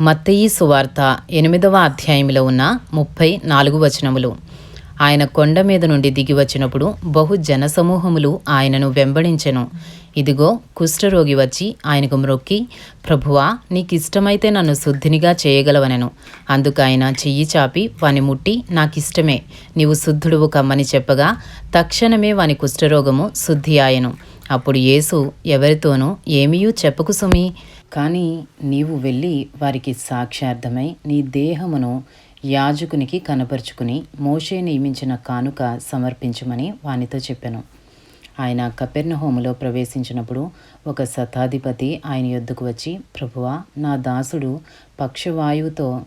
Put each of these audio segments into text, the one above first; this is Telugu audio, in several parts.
మత్తయి సువార్త ఎనిమిదవ అధ్యాయంలో ఉన్న ముప్పై నాలుగు వచనములు. ఆయన కొండ మీద నుండి దిగి వచ్చినప్పుడు బహు జనసమూహములు ఆయనను వెంబడించెను. ఇదిగో కుష్ఠరోగి వచ్చి ఆయనకు మ్రొక్కి ప్రభువా నీకిష్టమైతే నన్ను శుద్ధినిగా చేయగలవనెను. అందుకు ఆయన చెయ్యి చాపి వాని ముట్టి నాకిష్టమే నీవు శుద్ధుడువు కమ్మని చెప్పగా తక్షణమే వాని కుష్ఠరోగము శుద్ధి ఆయను అప్పుడు యేసు ఎవరితోనూ ఏమీయూ చెప్పకు సుమి. కానీ నీవు వెళ్ళి వారికి సాక్ష్యార్థమై నీ దేహమును యాజకునికి కనపరుచుకుని మోషే నియమించిన కానుక సమర్పించమని వానితో చెప్పాను. ఆయన కపెర్నహోములో ప్రవేశించినప్పుడు ఒక శతాధిపతి ఆయన యొద్దకు వచ్చి ప్రభువా నా దాసుడు పక్షవాయువుతో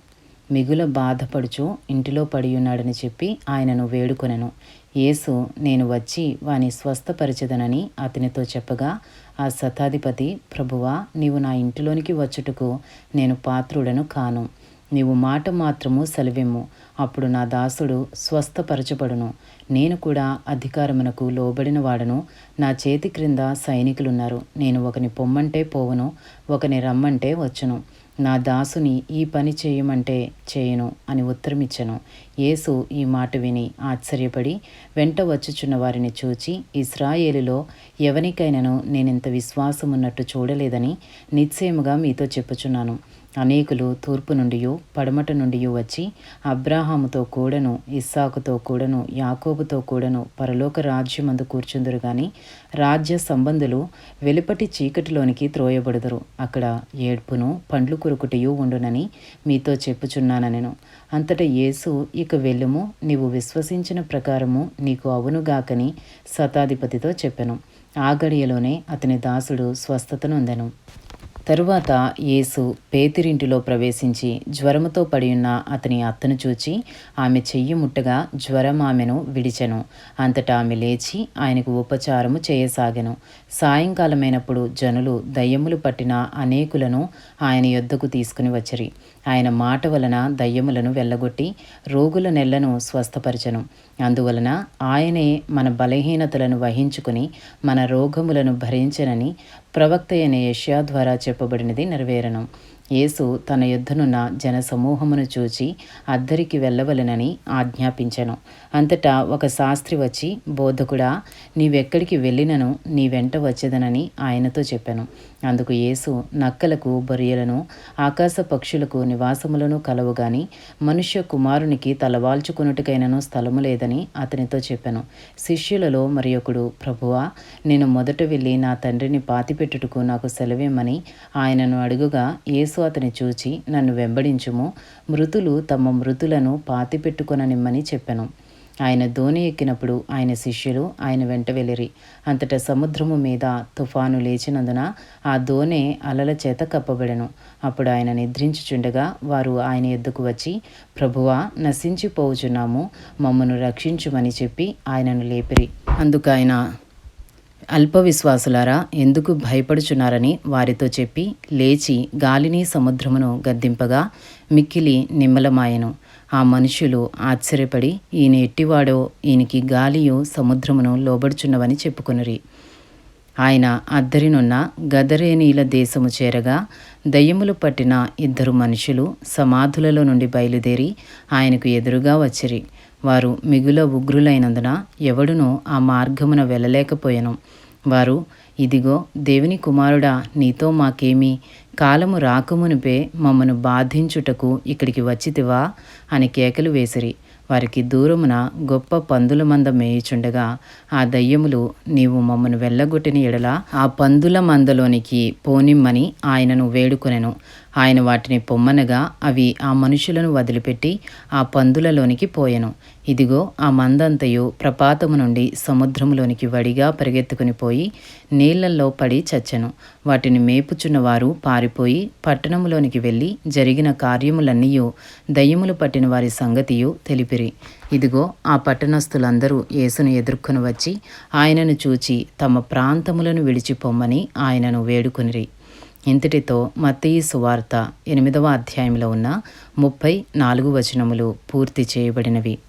మిగుల బాధపడుచు ఇంటిలో పడియున్నాడని చెప్పి ఆయనను వేడుకొనెను. యేసు నేను వచ్చి వాని స్వస్థపరచదనని అతనితో చెప్పగా ఆ శతాధిపతి ప్రభువా నీవు నా ఇంటిలోనికి వచ్చుటకు నేను పాత్రుడను కాను. నీవు మాట మాత్రము సెలవిమ్ము. అప్పుడు నా దాసుడు స్వస్థపరచబడును. నేను కూడా అధికారమునకు లోబడిన వాడను. నా చేతి క్రింద సైనికులున్నారు. నేను ఒకని పొమ్మంటే పోవును ఒకని రమ్మంటే వచ్చును. నా దాసుని ఈ పని చేయమంటే చేయను అని ఉత్తరమిచ్చెను. యేసు ఈ మాట విని ఆశ్చర్యపడి వెంట వచ్చుచున్న వారిని చూచి ఇస్రాయేలులో ఎవరికైనాను నేనింత విశ్వాసమున్నట్టు చూడలేదని నిశ్చయముగా మీతో చెప్పుచున్నాను. అనేకులు తూర్పు నుండియో పడమట నుండియో వచ్చి అబ్రాహాముతో కూడను ఇస్సాకుతో కూడను యాకోబుతో కూడను పరలోక రాజ్యమందు కూర్చుందురు గాని రాజ్య సంబంధులు వెలుపటి చీకటిలోనికి త్రోయబడుదురు. అక్కడ ఏడ్పును పండ్లు కురుకుటయు ఉండునని మీతో చెప్పుచున్నానెను అంతటా యేసు ఇక వెళ్ళుము నీవు విశ్వసించిన ప్రకారము నీకు అవునుగాకని శతాధిపతితో చెప్పెను. ఆ గడియలోనే అతని దాసుడు స్వస్థతను అందెను తరువాత యేసు పేతిరింటిలో ప్రవేశించి జ్వరముతో పడియున్న అతని అత్తను చూచి ఆమె చెయ్యి ముట్టగా జ్వరం ఆమెను విడిచెను. అంతటా ఆమె లేచి ఆయనకు ఉపచారము చేయసాగెను. సాయంకాలమైనప్పుడు జనులు దయ్యములు పట్టిన అనేకులను ఆయన యొద్దకు తీసుకుని వచ్చరి. ఆయన మాట వలన దయ్యములను వెళ్ళగొట్టి రోగుల నెలను స్వస్థపరచను. అందువలన ఆయనే మన బలహీనతలను వహించుకుని మన రోగములను భరించనని ప్రవక్త అయిన యష్యా ద్వారా చెప్పబడినది నెరవేరను. యేసు తన యుద్ధనున్న జనసమూహమును చూచి అద్దరికి వెళ్ళవలెనని ఆజ్ఞాపించెను. అంతటా ఒక శాస్త్రి వచ్చి బోధకుడా నీవెక్కడికి వెళ్ళినను? నీ వెంట వచ్చేదనని ఆయనతో చెప్పాను. అందుకు యేసు నక్కలకు బొరియలను ఆకాశ పక్షులకు నివాసములను కలవుగాని మనుష్య కుమారునికి తలవాల్చుకున్నట్టుకైనను స్థలము లేదని అతనితో చెప్పాను. శిష్యులలో మరి ఒకడు ప్రభువా నేను మొదట వెళ్ళి నా తండ్రిని పాతిపెట్టుటకు నాకు సెలవేమని ఆయనను అడుగుగా యేసు అతని చూచి నన్ను వెంబడించుము. మృతులు తమ మృతులను పాతిపెట్టుకొననిమ్మని చెప్పెను. ఆయన ధోని ఎక్కినప్పుడు ఆయన శిష్యులు ఆయన వెంట వెళ్ళిరి. అంతటా సముద్రము మీద తుఫాను లేచినందున ఆ దోనె అలల చేత కప్పబడెను. అప్పుడు ఆయన నిద్రించుచుండగా వారు ఆయన ఎద్దుకు వచ్చి ప్రభువా నశించిపోవుచున్నాము. మమ్మను రక్షించుమని చెప్పి ఆయనను లేపిరి. అందుకు ఆయన అల్ప విశ్వాసులారా ఎందుకు భయపడుచున్నారని వారితో చెప్పి లేచి గాలిని సముద్రమును గద్దింపగా మిక్కిలి నిమ్మలమాయను. ఆ మనుషులు ఆశ్చర్యపడి ఈయన ఎట్టివాడో ఈయనకి గాలియు సముద్రమును లోబడుచున్నవని చెప్పుకునిరి. ఆయన అద్దరినున్న గదరేనీల దేశము చేరగా దయ్యములు పట్టిన ఇద్దరు మనుషులు సమాధులలో నుండి బయలుదేరి ఆయనకు ఎదురుగా వచ్చిరి. వారు మిగుల ఉగ్రులైనందున ఎవడునూ ఆ మార్గమున వెళ్ళలేకపోయాను. వారు ఇదిగో దేవుని కుమారుడా నీతో మాకేమి? కాలము రాకమునిపే మమ్మను బాధించుటకు ఇక్కడికి వచ్చితివా? అని కేకలు వేసిరి. వారికి దూరమున గొప్ప పందుల మంద మేయుచుండగా ఆ దయ్యములు నీవు మమ్మను వెళ్ళగొట్టిన ఎడల ఆ పందుల మందలోనికి పోనిమ్మని ఆయనను వేడుకొనెను. ఆయన వాటిని పొమ్మనగా అవి ఆ మనుషులను వదిలిపెట్టి ఆ పందులలోనికి పోయెను. ఇదిగో ఆ మందంతయు ప్రపాతము నుండి సముద్రములోనికి వడిగా పరిగెత్తుకుని పోయి నీళ్ళలో పడి చచ్చెను. వాటిని మేపుచున్నవారు పారిపోయి పట్టణములోనికి వెళ్ళి జరిగిన కార్యములన్నీయు దయ్యములు పట్టిన వారి సంగతియు తెలిపిరి. ఇదిగో ఆ పట్టణస్థులందరూ యేసును ఎదుర్కొని వచ్చి ఆయనను చూచి తమ ప్రాంతములను విడిచిపోమ్మని ఆయనను వేడుకొనిరి. ఇంతటితో మత్తయి సువార్త ఎనిమిదవ అధ్యాయంలో ఉన్న ముప్పై నాలుగు వచనములు పూర్తి చేయబడినవి.